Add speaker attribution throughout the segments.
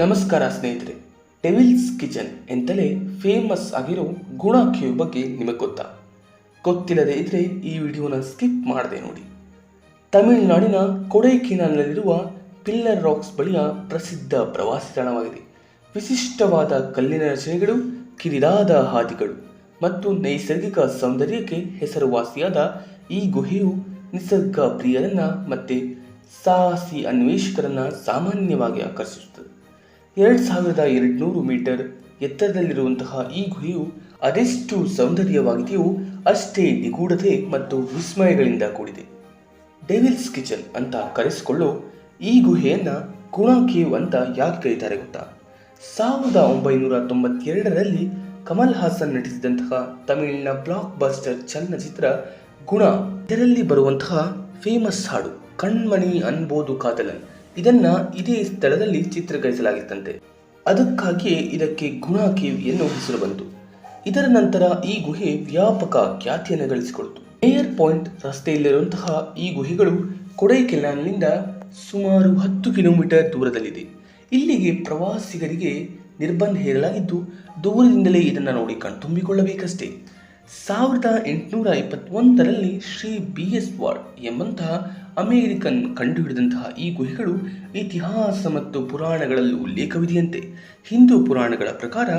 Speaker 1: ನಮಸ್ಕಾರ ಸ್ನೇಹಿತರೆ devil's kitchen ಎಂತಲೇ ಫೇಮಸ್ ಆಗಿರೋ ಗುಣ ಕ್ಯೂ ಬಗ್ಗೆ ನಿಮಗೆ ಗೊತ್ತಾ? ಗೊತ್ತಿಲ್ಲದೆ ಇದ್ರೆ ಈ ವಿಡಿಯೋನ ಸ್ಕಿಪ್ ಮಾಡದೆ ನೋಡಿ. ತಮಿಳುನಾಡಿನ ಕೊಡೈಕೆನಾಲ್ನಲ್ಲಿರುವ ಪಿಲ್ಲರ್ ರಾಕ್ಸ್ ಬಳಿಯ ಪ್ರಸಿದ್ಧ ಪ್ರವಾಸಿ ತಾಣವಾಗಿದೆ. ವಿಶಿಷ್ಟವಾದ ಕಲ್ಲಿನ ರಚನೆಗಳು, ಕಿರಿದಾದ ಹಾದಿಗಳು ಮತ್ತು ನೈಸರ್ಗಿಕ ಸೌಂದರ್ಯಕ್ಕೆ ಹೆಸರುವಾಸಿಯಾದ ಈ ಗುಹೆಯು ನಿಸರ್ಗ ಪ್ರಿಯರನ್ನ ಮತ್ತೆ ಸಾಹಸಿ ಅನ್ವೇಷಕರನ್ನ ಸಾಮಾನ್ಯವಾಗಿ ಆಕರ್ಷಿಸುತ್ತದೆ. ಎರಡು ಸಾವಿರದ ಎರಡುನೂರು ಮೀಟರ್ ಎತ್ತರದಲ್ಲಿರುವಂತಹ ಈ ಗುಹೆಯು ಅದೆಷ್ಟು ಸೌಂದರ್ಯವಾಗಿದೆಯೋ ಅಷ್ಟೇ ನಿಗೂಢತೆ ಮತ್ತು ವಿಸ್ಮಯಗಳಿಂದ ಕೂಡಿದೆ. ಡೆವಿಲ್ಸ್ ಕಿಚನ್ ಅಂತ ಕರೆಸಿಕೊಳ್ಳೋ ಈ ಗುಹೆಯನ್ನು ಗುಣ ಕೇವ್ ಅಂತ ಯಾಕೆ ಕರೀತಾರೆ ಗೊತ್ತಾ? ಸಾವಿರದ ಒಂಬೈನೂರ ತೊಂಬತ್ತೆರಡರಲ್ಲಿ ಕಮಲ್ ಹಾಸನ್ ನಟಿಸಿದಂತಹ ತಮಿಳಿನ ಬ್ಲಾಕ್ ಬಸ್ಟರ್ ಚಲನಚಿತ್ರ ಗುಣ. ಇದರಲ್ಲಿ ಬರುವಂತಹ ಫೇಮಸ್ ಹಾಡು ಕಣ್ಮಣಿ ಅನ್ಬೋದು ಕಾದಲನ್ ಇದನ್ನ ಇದೇ ಸ್ಥಳದಲ್ಲಿ ಚಿತ್ರೀಕರಿಸಲಾಗಿತ್ತಂತೆ. ಅದಕ್ಕಾಗಿಯೇ ಇದಕ್ಕೆ ಗುಣ ಕೇವ್ ಎನ್ನುವ ಹೆಸರು ಬಂತು. ಇದರ ನಂತರ ಈ ಗುಹೆ ವ್ಯಾಪಕ ಖ್ಯಾತಿಯನ್ನು ಗಳಿಸಿಕೊಳ್ತು ಮೇಯರ್ ಪಾಯಿಂಟ್ ರಸ್ತೆಯಲ್ಲಿರುವಂತಹ ಈ ಗುಹೆಗಳು ಕೊಡೈಕೆನಾಲ್ನಿಂದ ಸುಮಾರು ಹತ್ತು ಕಿಲೋಮೀಟರ್ ದೂರದಲ್ಲಿದೆ. ಇಲ್ಲಿಗೆ ಪ್ರವಾಸಿಗರಿಗೆ ನಿರ್ಬಂಧ ಹೇರಲಾಗಿದ್ದು, ದೂರದಿಂದಲೇ ಇದನ್ನು ನೋಡಿ ಕಣ್ತುಂಬಿಕೊಳ್ಳಬೇಕಷ್ಟೇ. ಸಾವಿರದ ಎಂಟುನೂರ ಇಪ್ಪತ್ತೊಂದರಲ್ಲಿ ಶ್ರೀ ಬಿ ಎಸ್ ವಾರ್ಡ್ ಎಂಬಂತಹ ಅಮೇರಿಕನ್ ಕಂಡುಹಿಡಿದಂತಹ ಈ ಗುಹೆಗಳು ಇತಿಹಾಸ ಮತ್ತು ಪುರಾಣಗಳಲ್ಲಿ ಉಲ್ಲೇಖವಿದೆಯಂತೆ. ಹಿಂದೂ ಪುರಾಣಗಳ ಪ್ರಕಾರ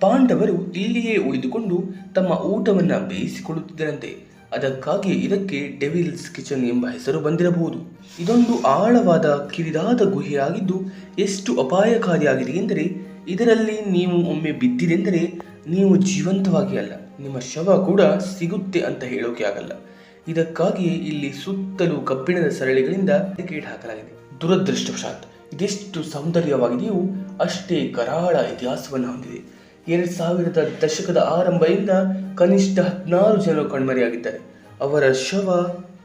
Speaker 1: ಪಾಂಡವರು ಇಲ್ಲಿಯೇ ಉಳಿದುಕೊಂಡು ತಮ್ಮ ಊಟವನ್ನು ಬೇಯಿಸಿಕೊಳ್ಳುತ್ತಿದ್ದರಂತೆ. ಅದಕ್ಕಾಗಿ ಇದಕ್ಕೆ ಡೆವಿಲ್ಸ್ ಕಿಚನ್ ಎಂಬ ಹೆಸರು ಬಂದಿರಬಹುದು. ಇದೊಂದು ಆಳವಾದ ಕಿರಿದಾದ ಗುಹೆಯಾಗಿದ್ದು ಎಷ್ಟು ಅಪಾಯಕಾರಿಯಾಗಿದೆ ಎಂದರೆ ಇದರಲ್ಲಿ ನೀವು ಒಮ್ಮೆ ಬಿದ್ದಿರೆಂದರೆ ನೀವು ಜೀವಂತವಾಗಿ ಅಲ್ಲ. ನಿಮ್ಮ ಶವ ಕೂಡ ಸಿಗುತ್ತೆ ಅಂತ ಹೇಳೋಕೆ ಆಗಲ್ಲ. ಇದಕ್ಕಾಗಿಯೇ ಇಲ್ಲಿ ಸುತ್ತಲೂ ಕಬ್ಬಿಣದ ಸರಳಿಗಳಿಂದ ಟಿಕೆಟ್ ಹಾಕಲಾಗಿದೆ. ದುರದೃಷ್ಟವಶಾತ್, ಇದೆಷ್ಟು ಸೌಂದರ್ಯವಾಗಿದೆಯೋ ಅಷ್ಟೇ ಕರಾಳ ಇತಿಹಾಸವನ್ನು ಹೊಂದಿದೆ. ಎರಡ್ ಸಾವಿರದ ದಶಕದ ಆರಂಭದಿಂದ ಕನಿಷ್ಠ ಹದಿನಾರು ಜನರು ಕಣ್ಮರೆಯಾಗಿದ್ದಾರೆ. ಅವರ ಶವ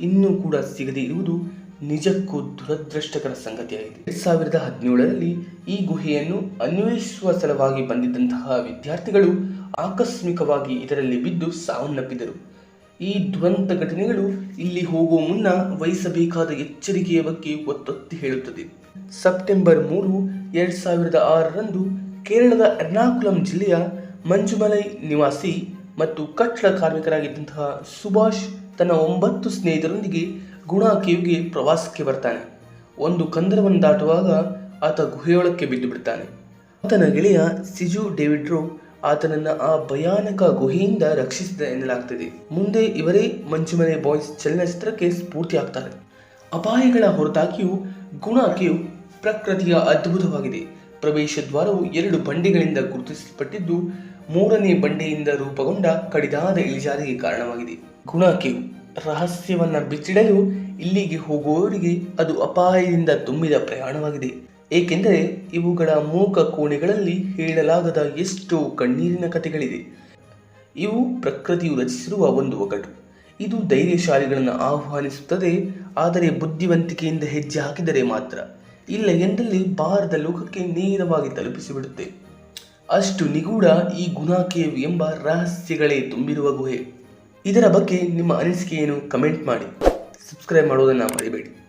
Speaker 1: ಇನ್ನೂ ಕೂಡ ಸಿಗದೇ ಇರುವುದು ನಿಜಕ್ಕೂ ದುರದೃಷ್ಟಕರ ಸಂಗತಿಯಾಗಿದೆ. ಎರಡು ಸಾವಿರದ ಹದಿನೇಳರಲ್ಲಿ ಈ ಗುಹೆಯನ್ನು ಅನ್ವೇಷಿಸುವ ಸಲುವಾಗಿ ಬಂದಿದ್ದಂತಹ ವಿದ್ಯಾರ್ಥಿಗಳು ಆಕಸ್ಮಿಕವಾಗಿ ಇದರಲ್ಲಿ ಬಿದ್ದು ಸಾವನ್ನಪ್ಪಿದರು. ಈ ದುರಂತ ಘಟನೆಗಳು ಇಲ್ಲಿ ಹೋಗುವ ಮುನ್ನ ವಹಿಸಬೇಕಾದ ಎಚ್ಚರಿಕೆಯ ಬಗ್ಗೆ ಒತ್ತೊತ್ತಿ ಹೇಳುತ್ತದೆ. ಸೆಪ್ಟೆಂಬರ್ ಮೂರು, ಎರಡ್ ಸಾವಿರದ ಆರರಂದು ಕೇರಳದ ಎರ್ನಾಕುಲಂ ಜಿಲ್ಲೆಯ ಮಂಜುಮಲೈ ನಿವಾಸಿ ಮತ್ತು ಕಟ್ಟಡ ಕಾರ್ಮಿಕರಾಗಿದ್ದಂತಹ ಸುಭಾಷ್ ತನ್ನ ಒಂಬತ್ತು ಸ್ನೇಹಿತರೊಂದಿಗೆ ಗುಣ ಕೇವ್ಗೆ ಪ್ರವಾಸಕ್ಕೆ ಬರ್ತಾನೆ. ಒಂದು ಕಂದರವನ್ನು ದಾಟುವಾಗ ಆತ ಗುಹೆಯೊಳಕ್ಕೆ ಬಿದ್ದು ಬಿಡ್ತಾನೆ. ಆತನ ಗೆಳೆಯ ಸಿಜು ಡೇವಿಡ್ರೋ ಆತನನ್ನ ಆ ಭಯಾನಕ ಗುಹೆಯಿಂದ ರಕ್ಷಿಸಿದ ಎನ್ನಲಾಗ್ತದೆ. ಮುಂದೆ ಇವರೇ ಮಂಚುಮನೆ ಬಾಯ್ಸ್ ಚಲನಚಿತ್ರಕ್ಕೆ ಸ್ಫೂರ್ತಿ ಆಗ್ತಾರೆ. ಅಪಾಯಗಳ ಹೊರತಾಗಿಯೂ ಗುಣ ಕೇವ್ ಪ್ರಕೃತಿಯ ಅದ್ಭುತವಾಗಿದೆ. ಪ್ರವೇಶ ದ್ವಾರವು ಎರಡು ಬಂಡೆಗಳಿಂದ ಗುರುತಿಸಲ್ಪಟ್ಟಿದ್ದು, ಮೂರನೇ ಬಂಡೆಯಿಂದ ರೂಪುಗೊಂಡ ಕಡಿದಾದ ಇಳಿಜಾರಿಗೆ ಕಾರಣವಾಗಿದೆ. ಗುಣ ಕೇವ್ ರಹಸ್ಯವನ್ನ ಬಿಚ್ಚಿಡಲು ಇಲ್ಲಿಗೆ ಹೋಗುವವರಿಗೆ ಅದು ಅಪಾಯದಿಂದ ತುಂಬಿದ ಪ್ರಯಾಣವಾಗಿದೆ. ಏಕೆಂದರೆ ಇವುಗಳ ಮೂಕ ಕೋಣೆಗಳಲ್ಲಿ ಹೇಳಲಾಗದ ಎಷ್ಟೋ ಕಣ್ಣೀರಿನ ಕಥೆಗಳಿದೆ ಇವು ಪ್ರಕೃತಿಯು ರಚಿಸಿರುವ ಒಂದು ಒಗಟು. ಇದು ಧೈರ್ಯಶಾಲಿಗಳನ್ನು ಆಹ್ವಾನಿಸುತ್ತದೆ, ಆದರೆ ಬುದ್ಧಿವಂತಿಕೆಯಿಂದ ಹೆಜ್ಜೆ ಹಾಕಿದರೆ ಮಾತ್ರ. ಇಲ್ಲ ಎಂದಲ್ಲಿ ಬಾರದ ಲೋಕಕ್ಕೆ ನೇರವಾಗಿ ತಲುಪಿಸಿಬಿಡುತ್ತೆ. ಅಷ್ಟು ನಿಗೂಢ ಈ ಗುಣ ಕೇವ್ ಎಂಬ ರಹಸ್ಯಗಳೇ ತುಂಬಿರುವ ಗುಹೆ. ಇದರ ಬಗ್ಗೆ ನಿಮ್ಮ ಅನಿಸಿಕೆಯನ್ನು ಕಮೆಂಟ್ ಮಾಡಿ. ಸಬ್ಸ್ಕ್ರೈಬ್ ಮಾಡೋದನ್ನು ಮರಿಬೇಡಿ.